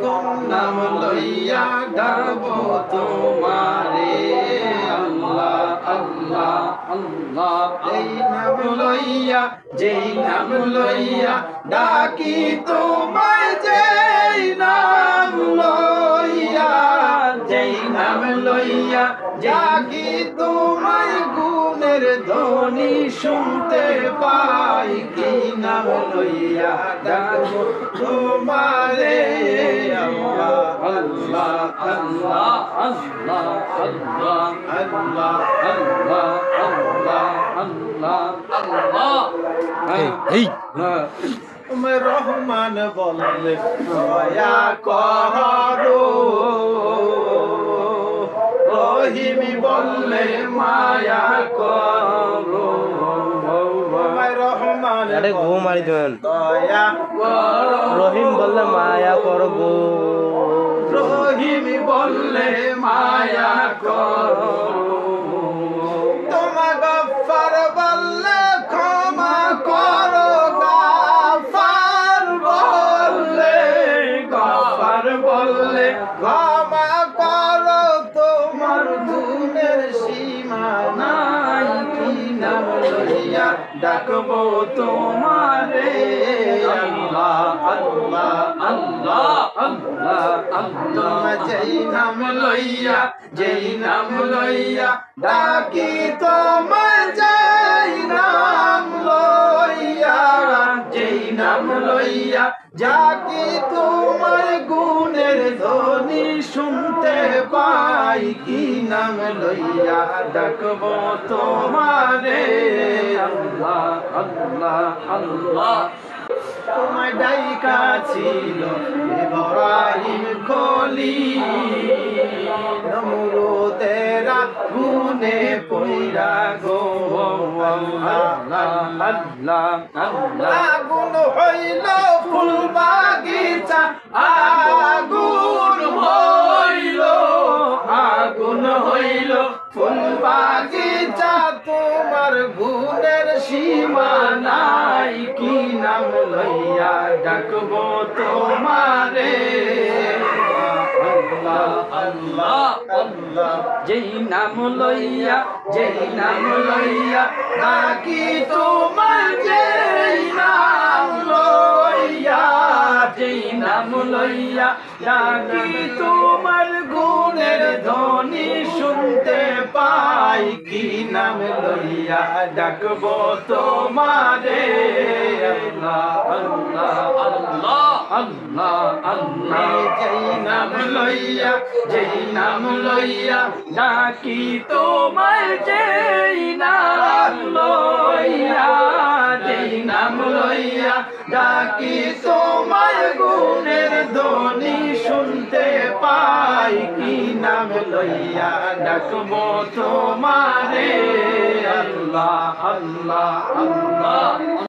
কোন নাম লইয়া ডাকবো তোমারে। আল্লাহ আল্লাহ আল্লাহ। এই নাম লইয়া, যেই নাম লইয়া ডাকি তোমায়, যেই নাম লইয়া, যেই নাম লইয়া ডাকি তোমায়, গুণের ধ্বনি শুনতে পাই নাম লইয়া ডাকবো তোমারে আল্লাহ আল্লাহ আল্লাহ আল্লাহ আল্লাহ আল্লাহ আল্লাহ আল্লাহ আল্লাহ আল্লাহ এই তুমি রহমান বললে দয়া করো রহিমি বললে মায়া করো আরে গো মারি দেবেন করো। রহিম বললে মায়া করব। রহিমি বললে মায়া করো। বললে ক্ষমা করো। ডাকবো তোমারে। আল্লাহ আল্লাহ আল্লাহ আল্লাহ। আল্লাহ নাম লইয়া, যেই নাম লইয়া ডাকি তোমার যেই নাম লইয়া। যেই নাম লইয়া যাকি তোমার গুণের ধ্বনি শুনতে পাই কি? নাম লইয়া ডাকবো তোমারে। আল্লাহ আল্লাহ আল্লাহ। তোমায় ডাইকা ছিল খলি। গুনে গো, আল্লাহ আল্লাহ আল্লাহ। আগুন হইল ফুল বাগিচা তোমার গুণের সীমা নাই কি নাম লইয়া ডাকবো তোমারে? যেই নাম লইয়া, যেই নাম লইয়া ডাকি তোমার যেই নাম লইয়া, যেই নাম লইয়া ডাকি তোমার কি নাম লইয়া ডাকবো তোমারে? আল্লাহ আল্লাহ আল্লাহ আল্লাহ। আল্লাহ নাম লইয়া, যেই নাম লইয়া ডাকি তোমার, যেই নাম লইয়া, যেই নাম লইয়া ডাকি তোমার ডাকবো তোমারে আল্লাহ আল্লাহ আল্লাহ।